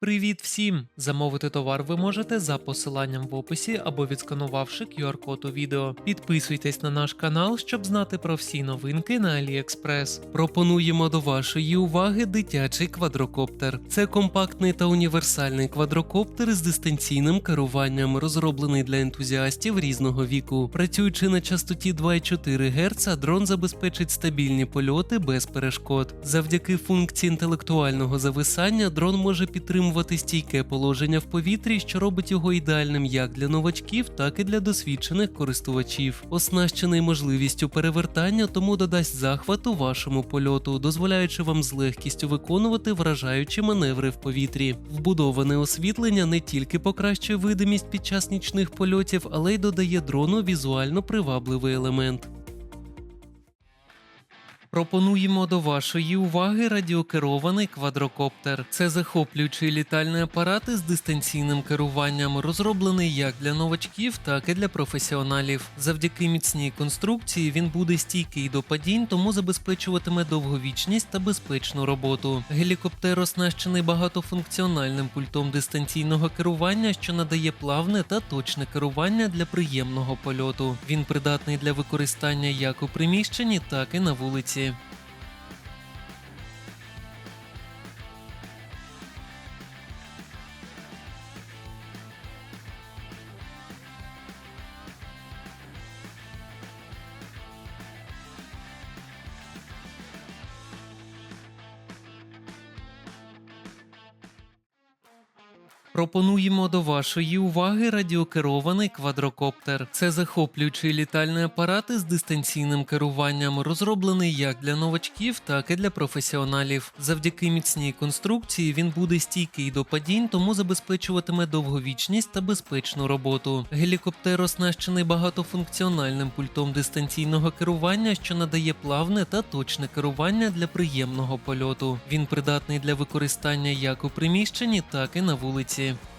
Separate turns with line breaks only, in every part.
Привіт всім! Замовити товар ви можете за посиланням в описі або відсканувавши QR-код у відео. Підписуйтесь на наш канал, щоб знати про всі новинки на AliExpress. Пропонуємо до вашої уваги дитячий квадрокоптер. Це компактний та універсальний квадрокоптер з дистанційним керуванням, розроблений для ентузіастів різного віку. Працюючи на частоті 2,4 Гц, дрон забезпечить стабільні польоти без перешкод. Завдяки функції інтелектуального зависання дрон може підтримувати стійке положення в повітрі, що робить його ідеальним як для новачків, так і для досвідчених користувачів. Оснащений можливістю перевертання, тому додасть захвату вашому польоту, дозволяючи вам з легкістю виконувати вражаючі маневри в повітрі. Вбудоване освітлення не тільки покращує видимість під час нічних польотів, але й додає дрону візуально привабливий елемент. Пропонуємо до вашої уваги радіокерований квадрокоптер. Це захоплюючий літальний апарат із дистанційним керуванням, розроблений як для новачків, так і для професіоналів. Завдяки міцній конструкції він буде стійкий до падінь, тому забезпечуватиме довговічність та безпечну роботу. Гелікоптер оснащений багатофункціональним пультом дистанційного керування, що надає плавне та точне керування для приємного польоту. Він придатний для використання як у приміщенні, так і на вулиці. Бувайте! Пропонуємо до вашої уваги радіокерований квадрокоптер. Це захоплюючий літальний апарат із дистанційним керуванням, розроблений як для новачків, так і для професіоналів. Завдяки міцній конструкції він буде стійкий до падінь, тому забезпечуватиме довговічність та безпечну роботу. Гелікоптер оснащений багатофункціональним пультом дистанційного керування, що надає плавне та точне керування для приємного польоту. Він придатний для використання як у приміщенні, так і на вулиці працювати.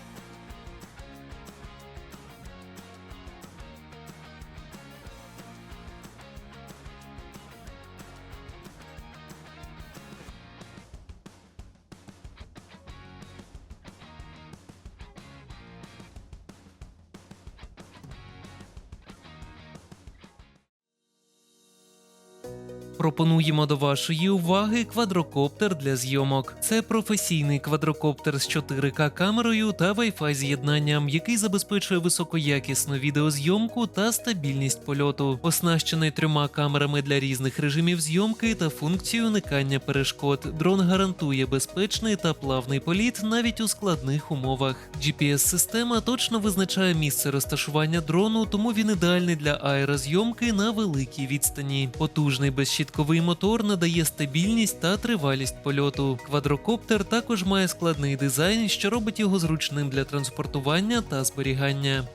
Пропонуємо до вашої уваги квадрокоптер для зйомок. Це професійний квадрокоптер з 4К камерою та Wi-Fi з'єднанням, який забезпечує високоякісну відеозйомку та стабільність польоту, оснащений трьома камерами для різних режимів зйомки та функцією уникання перешкод. Дрон гарантує безпечний та плавний політ навіть у складних умовах. GPS-система точно визначає місце розташування дрону, тому він ідеальний для аерозйомки на великій відстані. Потужний безщітковий мотор надає стабільність та тривалість польоту. Квадрокоптер також має складний дизайн, що робить його зручним для транспортування та зберігання.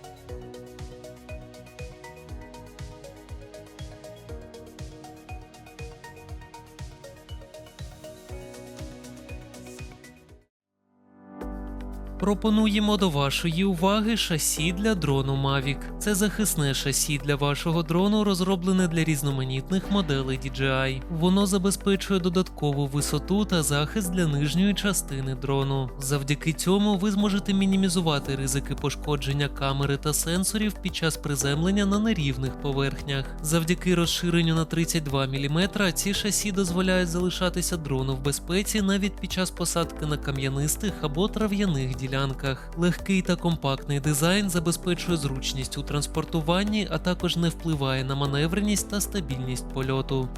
Пропонуємо до вашої уваги шасі для дрону Mavic. Це захисне шасі для вашого дрону, розроблене для різноманітних моделей DJI. Воно забезпечує додаткову висоту та захист для нижньої частини дрону. Завдяки цьому ви зможете мінімізувати ризики пошкодження камери та сенсорів під час приземлення на нерівних поверхнях. Завдяки розширенню на 32 мм ці шасі дозволяють залишатися дрону в безпеці навіть під час посадки на кам'янистих або трав'яних ділянках. Легкий та компактний дизайн забезпечує зручність у транспортуванні, а також не впливає на маневреність та стабільність польоту.